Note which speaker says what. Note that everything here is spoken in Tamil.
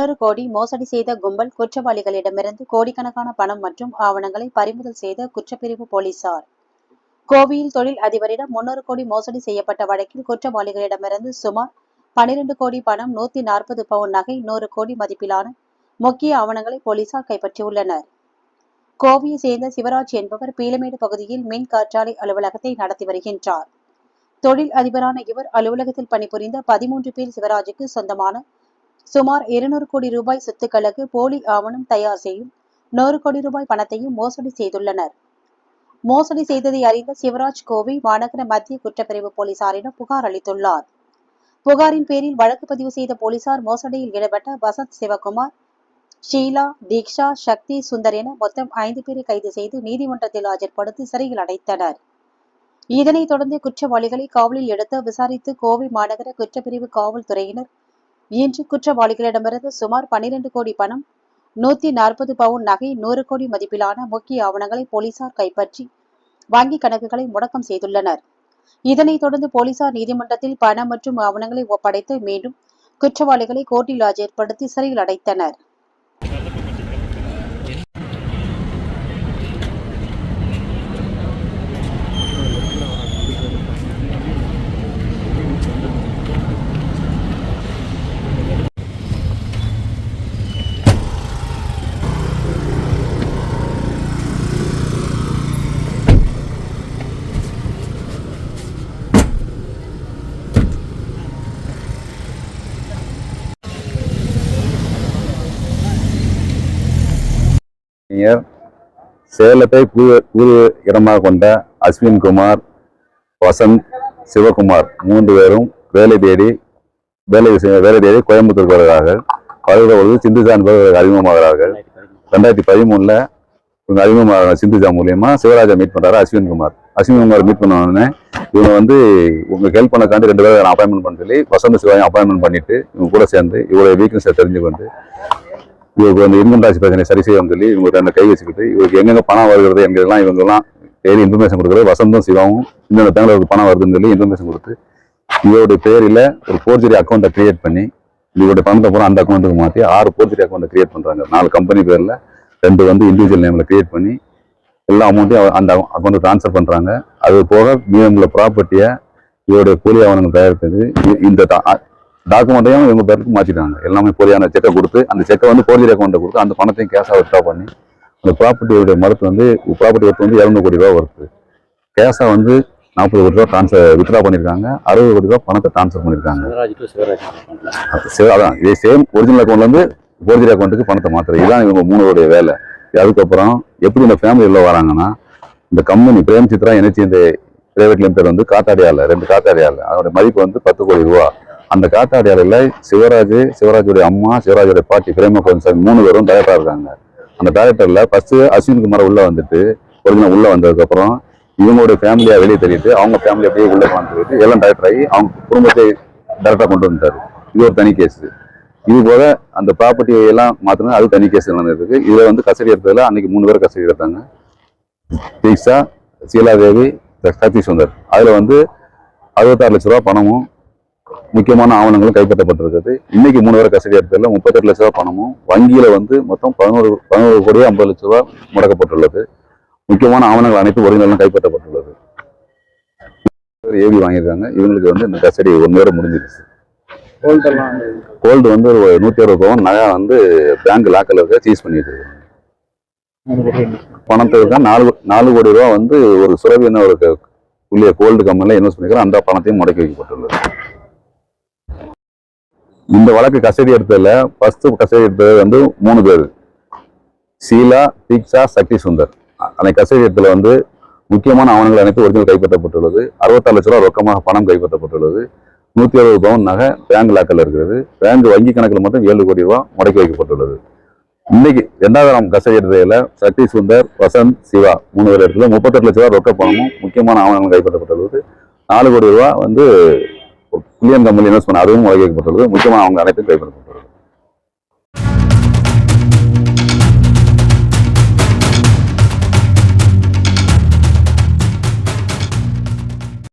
Speaker 1: தொண்ணூறு கோடி மோசடி செய்த கும்பல் குற்றவாளிகளிடமிருந்து கோடிக்கணக்கான பணம் மற்றும் ஆவணங்களை பறிமுதல் செய்த குற்றப்பிரிவு போலீசார். கோவையில் தொழில் அதிபரிடம் முன்னூறு கோடி மோசடி செய்யப்பட்ட வழக்கில் குற்றவாளிகளிடமிருந்து சுமார் பனிரெண்டு கோடி பணம் நூத்தி நாற்பது பவுன் நகை நூறு கோடி மதிப்பிலான முக்கிய ஆவணங்களை போலீசார் கைப்பற்றியுள்ளனர். கோவையை சேர்ந்த சிவராஜ் என்பவர் பீலமேடு பகுதியில் மின் காற்றாலை அலுவலகத்தை நடத்தி வருகின்றார். தொழில் அதிபரான இவர் அலுவலகத்தில் பணிபுரிந்த பதிமூன்று பேர் சிவராஜுக்கு சொந்தமான சுமார் இருநூறு கோடி ரூபாய் சொத்துக்களுக்கு போலி ஆவணம் தயார் செய்யும் நூறு கோடி ரூபாய் பணத்தையும் மோசடி செய்துள்ளனர். மோசடி செய்ததை அறிந்த சிவராஜ் கோவை மாநகர மத்திய குற்றப்பிரிவு போலீசாரிடம் புகார் அளித்துள்ளார். புகாரின் பேரில் வழக்கு பதிவு செய்த போலீசார் மோசடியில் ஈடுபட்ட வசந்த் சிவகுமார் ஷீலா தீக்ஷா சக்தி சுந்தர் என மொத்தம் ஐந்து பேரை கைது செய்து நீதிமன்றத்தில் ஆஜர்படுத்தி சிறையில் அடைத்தனர். இதனைத் தொடர்ந்து குற்றவாளிகளை காவலில் எடுத்து விசாரித்து கோவை மாநகர குற்றப்பிரிவு காவல்துறையினர் இன்று குற்றவாளிகளிடமிருந்து சுமார் பனிரெண்டு கோடி பணம் நூத்தி நாற்பது பவுன் நகை நூறு கோடி மதிப்பிலான முக்கிய ஆவணங்களை போலீசார் கைப்பற்றி வங்கி கணக்குகளை முடக்கம் செய்துள்ளனர். இதனைத் தொடர்ந்து போலீசார் நீதிமன்றத்தில் பணம் மற்றும் ஆவணங்களை ஒப்படைத்து மீண்டும் குற்றவாளிகளை கோர்ட்டில் ஆஜர்படுத்தி சிறையில் அடைத்தனர்.
Speaker 2: இளைஞர் சேலத்தை பூர்வ பூர்வ இடமாக கொண்ட அஸ்வின் குமார் வசந்த் சிவகுமார் மூன்று பேரும் வேலை தேடி வேலை வேலை தேடி கோயம்புத்தூர் வருகிறார்கள். வருகிற பொழுது சிந்துஜா என்பவர் அறிமுகமாகிறார்கள். ரெண்டாயிரத்தி பதிமூணில் இவங்க அறிமுகமாக சிந்துஜா மூலியமாக சிவராஜா மீட் பண்ணுறாரு அஸ்வின் குமார். அஸ்வின் குமார் மீட் பண்ண உடனே இவங்க வந்து உங்களுக்கு ஹெல்ப் பண்ணக்காண்டி ரெண்டு பேரும் அப்பாயின்மெண்ட் பண்ணி சொல்லி வசந்த சிவாயும் அப்பாயின்மெண்ட் பண்ணிட்டு இவங்க கூட சேர்ந்து இவ்வளோ வீக்னஸை தெரிஞ்சுக்கொண்டு இவருக்கு வந்து இன்கம் டாக்ஸ் பிரச்சனை சரி செய்யணும்னு சொல்லி இவங்க ரெண்டு கை வச்சுக்கிட்டு இவருக்கு எங்கெங்க பணம் வருகிறது எங்கெல்லாம் இவங்கெல்லாம் டெய்லி இன்ஃபர்மேஷன் கொடுக்குறது. வசந்தும் சிவாவும் இந்த பேங்க்ல பணம் வருதுன்னு சொல்லி இன்ஃபர்மேஷன் கொடுத்து இவருடைய பேரில் ஒரு ஃபோர்ஜரி அக்கௌண்ட்டை கிரியேட் பண்ணி இவருடைய பணத்தை பூரா அந்த அக்கௌண்ட்டுக்கு மாற்றி ஆறு ஃபோர்ஜரி அக்கௌண்ட்டை கிரியேட் பண்ணுறாங்க நாலு கம்பெனி பேரில் ரெண்டு வந்து இண்டிவிஜுவல் நேமில் கிரியேட் பண்ணி எல்லா அமௌண்ட்டையும் அந்த அக்கௌண்ட்டுக்கு ட்ரான்ஸ்ஃபர் பண்ணுறாங்க அது போக மீதமுள்ள ப்ராப்பர்ட்டியை இவருடைய கூலி ஆவணங்கள் தயாரித்தது. இந்த டாக்குமெண்ட்டையும் இவங்க பேருக்கு மாற்றிட்டாங்க எல்லாமே போலியான செக்கை கொடுத்து அந்த செக்கை வந்து ஃபோர்ஜரி அக்கௌண்ட்டை கொடுத்து அந்த பணத்தையும் கேஷாக வித்ரா பண்ணி அந்த ப்ராப்பர்ட்டியோட மரத்து வந்து ப்ராப்பர்ட்டி ஒர்த் வந்து இரநூறு கோடி ரூபா வருது கேஷாக வந்து நாற்பது கோடி ரூபா ட்ரான்ஸ்ஃபர் வித்ரா பண்ணியிருக்காங்க அறுபது கோடி ரூபா பணத்தை ட்ரான்ஸ்ஃபர் பண்ணியிருக்காங்க சரி, அதான் இதே சேம் ஒரிஜினல் அக்கௌண்ட்லேருந்து ஃபோர்ஜரி அக்கௌண்ட்டுக்கு பணத்தை மாற்றுறது இதுதான் இவங்க மூணுடைய வேலை. அதுக்கப்புறம் எப்படி இந்த ஃபேமிலி உள்ள வராங்கன்னா இந்த கம்பெனி பிரேம் சித்ரா எனர்ஜி இந்த பிரைவேட் லிமிடெட் வந்து காத்தாடியால ரெண்டு காத்தாடியால அதோட மதிப்பு வந்து பத்து கோடி ரூபா. அந்த காத்தாடியாலையில் சிவராஜ் சிவராஜுடைய அம்மா சிவராஜுடைய பாட்டி பிரேம கோவிந்தசாமி மூணு பேரும் டைரக்டரா இருக்காங்க. அந்த டைரக்டரில் ஃபர்ஸ்ட் அஸ்வின் குமார் உள்ள வந்துட்டு ஒரிஜினல் உள்ள வந்ததுக்கப்புறம் இவங்களுடைய ஃபேமிலியா வெளியே தெரிவிட்டு அவங்க ஃபேமிலி அப்படியே உள்ள வந்துட்டு எல்லாம் டைரக்டர் ஆகி அவங்க குடும்பத்தை டைரக்டா கொண்டு வந்துட்டாரு. இது ஒரு தனி கேஸ் இது போல அந்த ப்ராப்பர்ட்டி எல்லாம் மாத்தினா அது தனி கேஸ் நடந்திருக்கு இதுல வந்து கஸ்டடி எடுத்ததுல அன்னைக்கு மூணு பேர் கஸ்டடி எடுத்தாங்க. தீக்ஷா சீலாதேவி சக்தி சுந்தர். அதுல வந்து அறுபத்தாறு லட்ச ரூபா பணமும் முக்கியமான ஆவணங்களும் கைப்பற்றப்பட்டிருக்குது. இன்னைக்கு மூணு பேர் கஸ்டடி எடுத்ததுல முப்பத்தெட்டு லட்ச ரூபா பணமும் வங்கியில வந்து மொத்தம் பதினோரு பதினோரு கோடி ஐம்பது லட்ச ரூபா முடக்கப்பட்டுள்ளது. முக்கியமான ஆவணங்கள் அனைத்தும் ஒரிஜினலும் கைப்பற்றப்பட்டுள்ளது. ஏவி வாங்கியிருக்காங்க. இவங்களுக்கு வந்து இந்த கஸ்டடி ஒன் நேரம் முடிஞ்சிருச்சு. கோல்டு வந்து ஒரு நூத்தி அறுபது பவுன் நகை வந்து பேங்க் லாக்கர்ல இருக்க சீஸ் பண்ணி வச்சிருக்காங்க. பணத்துக்கு தான் நாலு நாலு கோடி ரூபா வந்து ஒரு சுரவி என்ன ஒரு கோல்டு கம்பெனில இன்வெஸ்ட் பண்ணிக்கிறோம் அந்த பணத்தையும் முடக்கி வைக்கப்பட்டுள்ளது. இந்த வழக்கு கஸ்டடி எடுத்ததில் ஃபர்ஸ்ட் கஸ்டடி எடுத்தது வந்து மூணு பேர். சீலா தீக்ஷா சக்தி சுந்தர் அன்னை கஸ்டடி எடுத்ததுல வந்து முக்கியமான ஆவணங்கள் அனைத்து ஒரிஜினல் கைப்பற்றப்பட்டுள்ளது. அறுபத்தாறு லட்ச ரூபா ரொக்கமாக பணம் கைப்பற்றப்பட்டுள்ளது. நூற்றி அறுபது பவுன் நகை பேங்க் லாக்கில் இருக்கிறது பேங்க் வங்கி கணக்கில் மட்டும் ஏழு கோடி ரூபா முடக்கி வைக்கப்பட்டுள்ளது. இன்னைக்கு ரெண்டாவது நாம் கஸ்டடி எடுத்ததில் சக்தி சுந்தர் வசந்த் சிவா மூணு பேர் இடத்துல முப்பத்தெட்டு லட்ச ரூபா ரொக்க பணமும் முக்கியமான ஆவணங்கள் கைப்பற்றப்பட்டுள்ளது. நாலு கோடி ரூபா வந்து பில்லியன் கம்பெனி இன்வெஸ்ட் பண்ண அதுவும் முடக்கி முக்கியமாக அவங்க அனைத்தும் கைப்பற்றப்பட்டுள்ளது